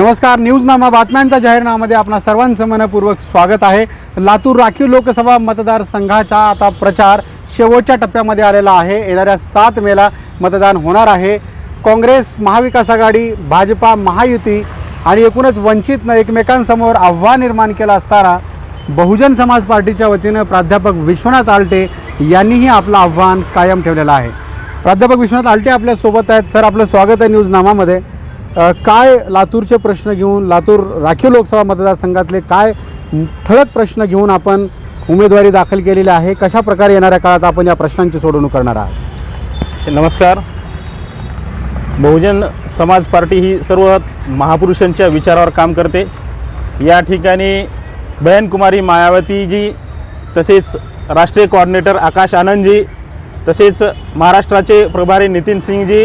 नमस्कार न्यूजनामा बातम्यांचा जाहीरनामामध्ये आपणा सर्वांचं मनपूर्वक स्वागत आहे. लातूर राखीव लोकसभा मतदारसंघाचा आता प्रचार शेवटच्या टप्प्यामध्ये आलेला आहे. येणाऱ्या सात मेला मतदान होणार आहे. काँग्रेस महाविकास आघाडी भाजपा महायुती आणि एकूणच वंचितनं एकमेकांसमोर आव्हान निर्माण केलं असताना बहुजन समाज पार्टीच्या वतीनं प्राध्यापक विश्वनाथ आलटे यांनीही आपलं आव्हान कायम ठेवलेलं आहे. प्राध्यापक विश्वनाथ आलटे आपल्यासोबत आहेत. सर आपलं स्वागत आहे न्यूजनामामध्ये काय लातूरचे प्रश्न घेऊन लातूर राखीव लोकसभा मतदारसंघातले काय ठळक प्रश्न घेऊन आपण उमेदवारी दाखल केलेली आहे? कशा प्रकारे येणाऱ्या काळात आपण या प्रश्नांची सोडवणूक करणार आहात? नमस्कार. बहुजन समाज पार्टी ही सर्व महापुरुषांच्या विचारावर काम करते. या ठिकाणी बहनकुमारी मायावतीजी तसेच राष्ट्रीय कोऑर्डिनेटर आकाश आनंदजी तसेच महाराष्ट्राचे प्रभारी नितीन सिंगजी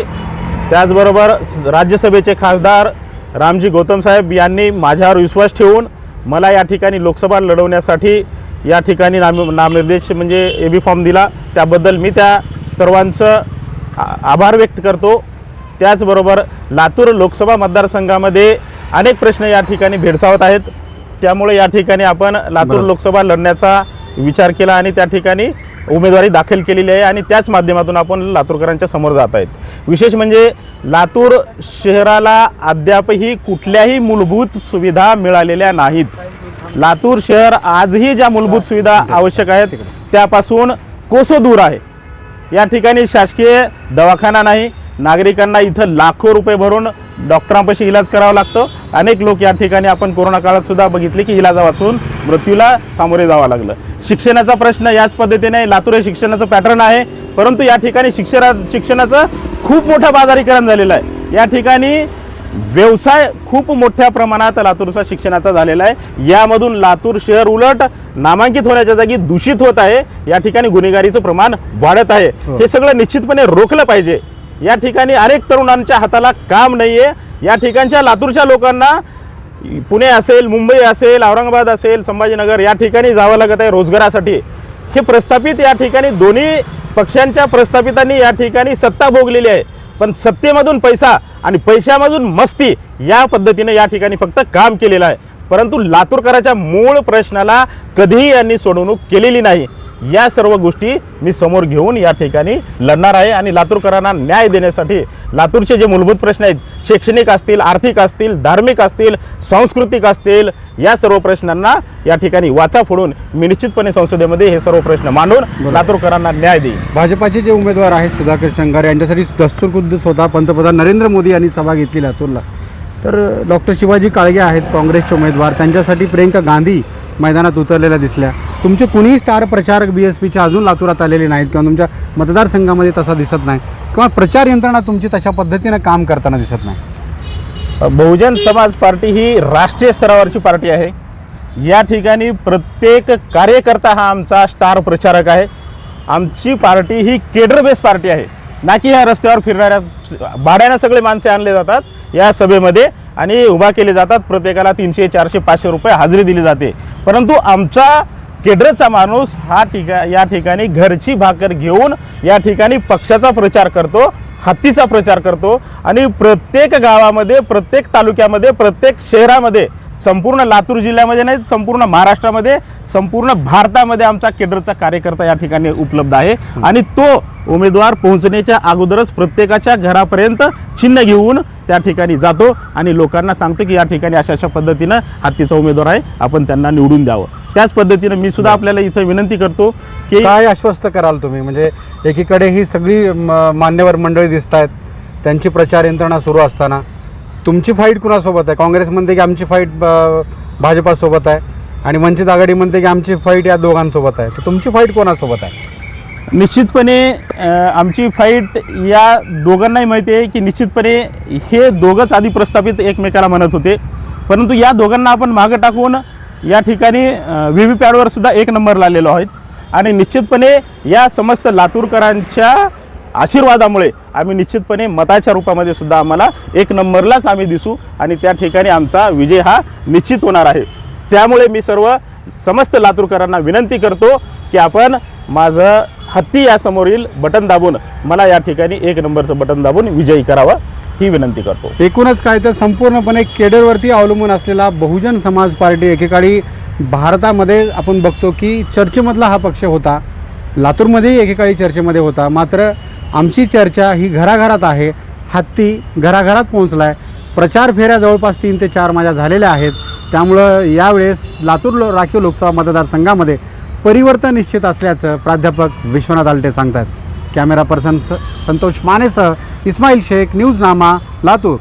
त्याचबरोबर राज्यसभेचे खासदार रामजी गौतम साहेब यांनी माझ्यावर विश्वास ठेवून मला या ठिकाणी लोकसभा लढवण्यासाठी या ठिकाणी नाम नामनिर्देश म्हणजे ए बी फॉर्म दिला. त्याबद्दल मी त्या सर्वांचं आभार व्यक्त करतो. त्याचबरोबर लातूर लोकसभा मतदारसंघामध्ये अनेक प्रश्न या ठिकाणी भेडसावत आहेत. त्यामुळे या ठिकाणी आपण लातूर. लोकसभा लढण्याचा विचार केला आणि त्या ठिकाणी उमेदवारी दाखल केलेली आहे आणि त्याच माध्यमातून आपण लातूरकरांच्या समोर जात आहेत. विशेष म्हणजे लातूर शहराला अद्यापही कुठल्याही मूलभूत सुविधा मिळालेल्या नाहीत. लातूर शहर आजही ज्या मूलभूत सुविधा आवश्यक आहेत त्यापासून कोसो दूर आहे. या ठिकाणी शासकीय दवाखाना नाही नागरिकांना इथं लाखो रुपये भरून डॉक्टरांपाशी इलाज करावा लागतो. अनेक लोक या ठिकाणी आपण कोरोना काळात सुद्धा बघितले की इलाजा वाचून मृत्यूला सामोरे जावं लागलं. शिक्षणाचा प्रश्न याच पद्धतीने लातूर हे शिक्षणाचं पॅटर्न आहे. परंतु या ठिकाणी शिक्षणा शिक्षणाचं खूप मोठं बाजारीकरण झालेलं आहे. या ठिकाणी व्यवसाय खूप मोठ्या प्रमाणात लातूरचा शिक्षणाचा झालेला आहे. यामधून लातूर शहर उलट नामांकित होण्याच्या जागी दूषित होत आहे. या ठिकाणी गुन्हेगारीचं प्रमाण वाढत आहे. हो. हे सगळं निश्चितपणे रोखलं पाहिजे. या ठिकाणी अनेक तरुणांच्या हाताला काम नाही आहे या ठिकाणच्या लातूरच्या लोकांना पुणे असेल मुंबई असेल औरंगाबाद असेल संभाजीनगर या ठिकाणी जावं लागत आहे रोजगारासाठी. हे प्रस्थापित या ठिकाणी दोन्ही पक्षांच्या प्रस्थापितांनी या ठिकाणी सत्ता भोगलेली आहे. पण सत्तेमधून पैसा आणि पैशामधून मस्ती या पद्धतीने या ठिकाणी फक्त काम केलेलं आहे. परंतु लातूरकराच्या मूळ प्रश्नाला कधीही यांनी सोडवणूक केलेली नाही. या सर्व गोष्टी मी समोर घेऊन या ठिकाणी लढणार आहे आणि लातूरकरांना न्याय देण्यासाठी लातूरचे जे मूलभूत प्रश्न आहेत शैक्षणिक असतील आर्थिक असतील धार्मिक असतील सांस्कृतिक असतील या सर्व प्रश्नांना या ठिकाणी वाचा फोडून मी निश्चितपणे संसदेमध्ये हे सर्व प्रश्न मांडून लातूरकरांना न्याय देईन. भाजपाचे जे उमेदवार आहेत सुधाकर शंगार यांच्यासाठी दस्तूरखुद्द स्वतः पंतप्रधान नरेंद्र मोदी यांनी सभा घेतली लातूरला. तर डॉक्टर शिवाजी काळगे आहेत काँग्रेसचे उमेदवार. त्यांच्यासाठी प्रियंका गांधी मैदानात उतरलेल्या दिसल्या. तुमचे कुणीही स्टार प्रचारक बी एस पीच्या अजून लातूरात आलेले नाहीत किंवा तुमच्या मतदारसंघामध्ये तसा दिसत नाही किंवा प्रचार यंत्रणा तुमची तशा पद्धतीनं काम करताना दिसत नाही. बहुजन समाज पार्टी ही राष्ट्रीय स्तरावरची पार्टी आहे. या ठिकाणी प्रत्येक कार्यकर्ता हा आमचा स्टार प्रचारक आहे. आमची पार्टी ही केडर बेस पार्टी आहे. ना की ह्या रस्त्यावर फिरणाऱ्या भाड्यानं सगळे माणसे आणले जातात या सभेमध्ये आणि उभा केले जातात. प्रत्येकाला तीनशे चारशे पाचशे रुपये हजेरी दिली जाते. परंतु आमचा केडरचा माणूस हा ठिका या ठिकाणी घरची भाकर घेऊन या ठिकाणी पक्षाचा प्रचार करतो हत्तीचा प्रचार करतो आणि प्रत्येक गावामध्ये प्रत्येक तालुक्यामध्ये प्रत्येक शहरामध्ये संपूर्ण लातूर जिल्ह्यामध्ये नाही संपूर्ण महाराष्ट्रामध्ये संपूर्ण भारतामध्ये आमचा केडरचा कार्यकर्ता या ठिकाणी उपलब्ध आहे. आणि तो उमेदवार पोहोचण्याच्या अगोदरच प्रत्येकाच्या घरापर्यंत चिन्ह घेऊन त्या ठिकाणी जातो आणि लोकांना सांगतो की या ठिकाणी अशा अशा पद्धतीनं हत्तीचा उमेदवार आहे आपण त्यांना निवडून द्यावं. त्याच पद्धतीनं मी सुद्धा आपल्याला इथं विनंती करतो की काय आश्वस्त कराल तुम्ही? म्हणजे एकीकडे ही सगळी मान्यवर मंडळी दिसत आहेत त्यांची प्रचार यंत्रणा सुरू असताना. तुमची फाईट कुणासोबत आहे? काँग्रेस म्हणते की आमची फाईट भाजपासोबत आहे. आणि वंचित आघाडी म्हणते की आमची फाईट या दोघांसोबत आहे. तर तुमची फाईट कोणासोबत आहे? निश्चितपणे आमची फाईट या दोघांनाही माहिती आहे की निश्चितपणे हे दोघंच आधी प्रस्थापित एकमेकाला म्हणत होते. परंतु या दोघांना आपण मागं टाकून या ठिकाणी व्ही व्ही पॅडवर सुद्धा एक नंबर आलेलो आहेत. आणि निश्चितपणे या समस्त लातूरकरांच्या आशीर्वादामुळे आम्ही निश्चितपणे मताच्या रूपामध्ये सुद्धा आम्हाला एक नंबरलाच आम्ही दिसू आणि त्या ठिकाणी आमचा विजय हा निश्चित होणार आहे. त्यामुळे मी सर्व समस्त लातूरकरांना विनंती करतो की आपण माझं हत्ती यासमोरील बटन दाबून मला या ठिकाणी एक नंबरचं बटन दाबून विजयी करावं. ही विनंती करतो. एकूणच काय तर संपूर्णपणे केडरवरती अवलंबून असलेला बहुजन समाज पार्टी एकेकाळी भारतामध्ये आपण बघतो की चर्चेमधला हा पक्ष होता. लातूरमध्येही एकेकाळी चर्चेमध्ये होता. मात्र आमची चर्चा ही घराघरात आहे. हत्ती घराघरात पोहोचला आहे प्रचार फेऱ्या जवळपास तीन ते चार माझ्या झालेल्या आहेत. त्यामुळं यावेळेस लातूर लो राखीव लोकसभा मतदारसंघामध्ये परिवर्तन निश्चित असल्याचं प्राध्यापक विश्वनाथ आलटे सांगतात कॅमेरा पर्सन स संतोष मानेसह इस्माईल शेख न्यूज नामा लातूर.